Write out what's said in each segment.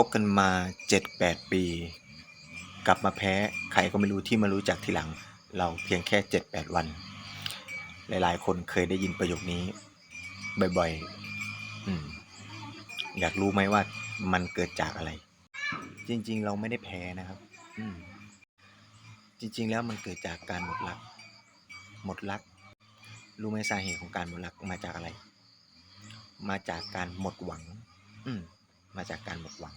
คบกันมาเจ็ดแปดปี กลับมาแพ้ใครก็ไม่รู้ที่มารู้จักทีหลัง เราเพียงแค่เจ็ดแปดวัน หลายๆ คนเคยได้ยินประโยคนี้ บ่อยๆออยากรู้ไหมว่ามันเกิดจากอะไร จริง ๆ เราไม่ได้แพ้นะครับ อืมจริง ๆ แล้วมันเกิดจากการหมดรัก หมดรัก รู้ไหมสาเหตุของการหมดรักมาจากอะไร มาจากการหมดหวัง อืม มาจากการหมดหวัง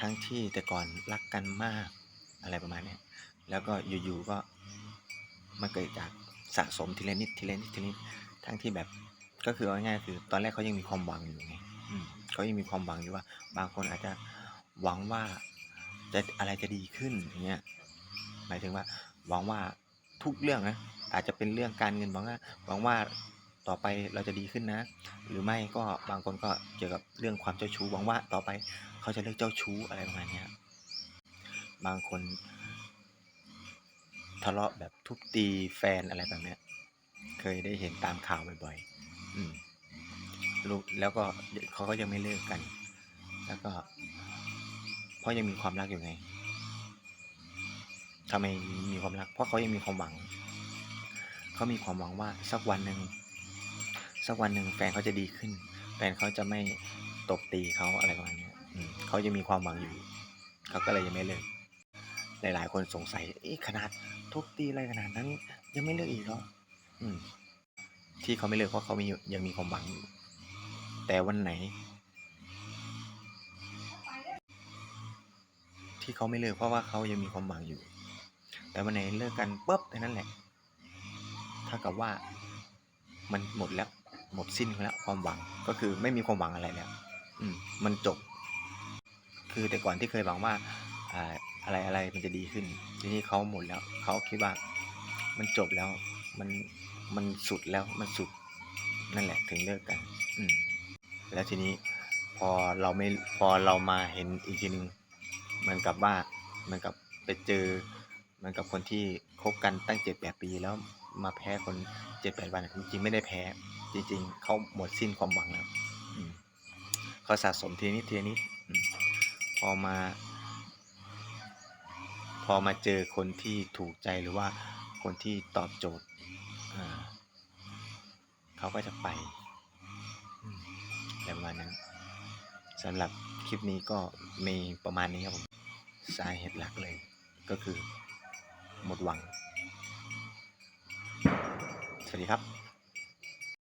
ทั้งที่แต่ก่อนรักกันมากอะไรประมาณนี้แล้วก็อยู่ๆก็มาเกิดจากสะสมทีละนิดทีละนิดทีละนิดทั้งที่แบบก็คือเอาง่ายๆคือ ตอนแรกเขายังมีความหวังอยู่ไงเขายังมีความหวังอยู่ว่า บางคนอาจจะหวังว่าจะอะไรจะดีขึ้นอย่างเงี้ยหมายถึงว่าหวังว่าทุกเรื่องนะอาจจะเป็นเรื่องการเงินหวังว่าหวังว่า ต่อไปเราจะดีขึ้นนะ หรือไม่ก็บางคนก็เกี่ยวกับเรื่องความเจ้าชู้หวังว่าต่อไปเขาจะเลิกเจ้าชู้อะไรประมาณนี้บางคนทะเลาะแบบทุบตีแฟนอะไรแบบนี้เคยได้เห็นตามข่าวบ่อยๆอืมแล้วก็เขาก็ยังไม่เลิกกัน แล้วก็เพราะยังมีความรักอยู่ไงทำไมมีความรัก เพราะเขายังมีความหวัง เขามีความหวังว่าสักวันหนึ่ง สักวันหนึ่งแฟนเขาจะดีขึ้น แฟนเขาจะไม่ตบตีเขาอะไรประมาณนี้เขายังมีความหวังอยู่ เขาก็เลยยังไม่เลิก หลาย ๆ คนสงสัยเอ๊ะขนาดทุบตีอะไรขนาดนั้น ยังไม่เลิกอีกเหรออืม ที่เขาไม่เลิกเพราะเขามียังมีความหวังอยู่ แต่วันไหน ที่เขาไม่เลิกเพราะว่าเขายังมีความหวังอยู่ แต่วันไหนเลิกกันปุ๊บแค่นั้นแหละถ้ากับว่ามันหมดแล้ว หมดสิ้นแล้วความหวังก็คือไม่มีความหวังอะไรแล้ว อืม มันจบ คือแต่ก่อนที่เคยหวังว่าอ่าอะไรอะไรมันจะดีขึ้น ทีนี้เขาหมดแล้วเขาคิดว่า มันจบแล้ว มันมันสุดแล้วมันสุดนั่นแหละถึงเลิกกัน อืม แล้วทีนี้พอเราไม่พอเรามาเห็นอีกทีนึงเหมือนกับว่าเหมือนกับไปเจอเหมือนกับคนที่คบกันตั้งเจ็ดแปดปีแล้วมาแพ้คนเจ็ดแปดวันจริงๆไม่ได้แพ้ จริง ๆ เขาหมดสิ้นความหวังแล้วเขาสะสมทีนิดทีนิดพอมา พอมาเจอคนที่ถูกใจหรือว่าคนที่ตอบโจทย์เขาก็จะไปอืมอะไรประมาณนั้นสำหรับคลิปนี้ก็มีประมาณนี้ครับผมสาเหตุหลักเลย ก็คือหมดหวัง สวัสดีครับ